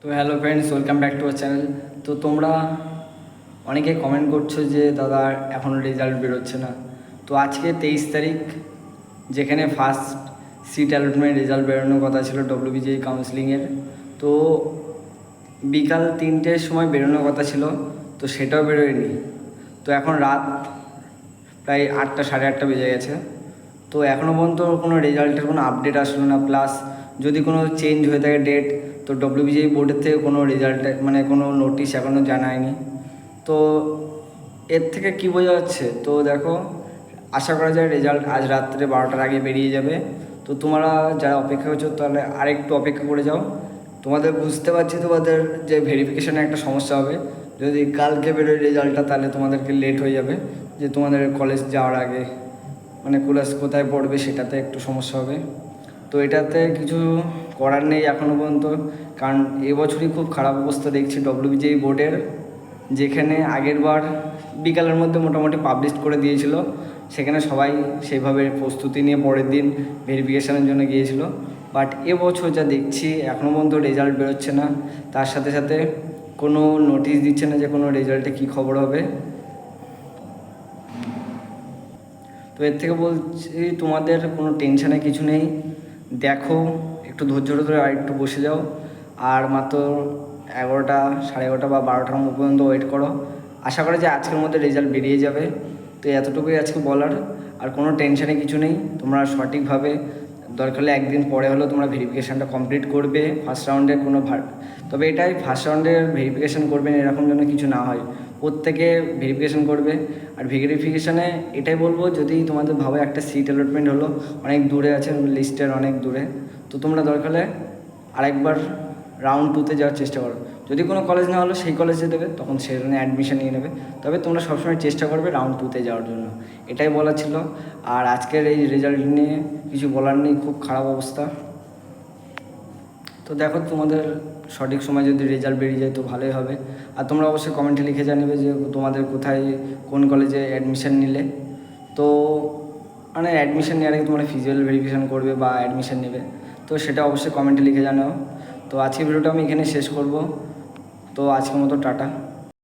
তো hello friends welcome back to our channel তো তোমরা অনেকে কমেন্ট করছ যে, দাদা এখনও রেজাল্ট বেরোচ্ছে না। তো আজকে তেইশ তারিখ, যেখানে ফার্স্ট সিট অ্যালটমেন্ট রেজাল্ট বেরোনোর কথা ছিল ডব্লিউবিজেই কাউন্সিলিংয়ের তো বিকাল তিনটের সময় বেরোনোর কথা ছিল, তো সেটাও বেরোয়নি। তো এখন রাত প্রায় আটটা, সাড়ে আটটা বেজে গেছে। তো এখনও পর্যন্ত কোনো রেজাল্টের কোনো আপডেট আসলো না। প্লাস যদি কোনো চেঞ্জ হয়ে থাকে ডেট তো ডব্লিউবিজেই বোর্ডের থেকে কোনো রেজাল্ট মানে কোনো নোটিশ এখনও জানায়নি। তো এর থেকে কি বোঝা যাচ্ছে? তো দেখো, আশা করা যায় রেজাল্ট আজ রাত্রে বারোটার আগে বেরিয়ে যাবে। তো তোমরা যারা অপেক্ষা করছ, তাহলে আরেকটু অপেক্ষা করে যাও। তোমাদের বুঝতে পারছি তোমাদের যে ভেরিফিকেশানে একটা সমস্যা হবে। যদি কালকে বেরোয় রেজাল্টটা তাহলে তোমাদেরকে লেট হয়ে যাবে। যে তোমাদের কলেজ যাওয়ার আগে মানে ক্লাস কোথায় পড়বে সেটাতে একটু সমস্যা হবে। তো এটাতে কিছু করার নেই এখনও পর্যন্ত। কারণ এবছরই খুব খারাপ অবস্থা দেখছি ডব্লিউবিজেই বোর্ডের, যেখানে আগের বার বিকালের মধ্যে মোটামুটি পাবলিশ করে দিয়েছিল। সেখানে সবাই সেইভাবে প্রস্তুতি নিয়ে পরের দিন ভেরিফিকেশানের জন্য গিয়েছিল। বাট এবছর যা দেখছি এখনও পর্যন্ত রেজাল্ট বেরোচ্ছে না। তার সাথে সাথে কোনো নোটিশ দিচ্ছে না যে কোনো রেজাল্টে কী খবর হবে। তো এর থেকে বলছি তোমাদের কোনো টেনশানে কিছু নেই। দেখো, একটু ধৈর্য ধরে আর একটু বসে যাও। আর মাত্র এগারোটা, সাড়ে এগারোটা বা বারোটার মধ্যে পর্যন্ত ওয়েট করো। আশা করি যে আজকের মধ্যে রেজাল্ট বেরিয়ে যাবে। তো এতটুকুই আজকে বলার। আর কোনো টেনশানে কিছু নেই। তোমরা সঠিকভাবে, দরকার হলে একদিন পরে হলেও তোমরা ভেরিফিকেশানটা কমপ্লিট করবে। ফার্স্ট রাউন্ডের কোনো তবে এটাই ফার্স্ট রাউন্ডের ভেরিফিকেশান করবেন এরকম যেন কিছু না হয়। প্রত্যেকে ভেরিফিকেশান করবে। আর ভেরিফিকেশানে এটাই বলব, যদি তোমাদের ভাবে একটা সিট অ্যালটমেন্ট হলো, অনেক দূরে আছে লিস্টের অনেক দূরে, তো তোমরা দরকার হলে আরেকবার রাউন্ড টুতে যাওয়ার চেষ্টা করো। যদি কোনো কলেজ না হলো, সেই কলেজে দেবে, তখন সেখানে অ্যাডমিশন নিয়ে নেবে। তবে তোমরা সবসময় চেষ্টা করবে রাউন্ড টুতে যাওয়ার জন্য। এটাই বলা ছিল। আর আজকের এই রেজাল্ট নিয়ে কিছু বলার নেই, খুব খারাপ অবস্থা। তো দেখো তোমাদের সঠিক সময় যদি রেজাল্ট বেরিয়ে যায় তো ভালোই হবে। আর তোমরা অবশ্যই কমেন্টে লিখে জানিবে যে তোমাদের কোথায়, কোন কলেজে অ্যাডমিশান নিলে। তো মানে অ্যাডমিশান নেওয়ার আগে তোমরা ফিজিক্যাল ভেরিফিকেশান করবে বা অ্যাডমিশান নেবে। তো সেটা অবশ্যই কমেন্টে লিখে জানাও। তো আজকের ভিডিওটা আমি এখানে শেষ করব। তো আজকের মতো টাটা।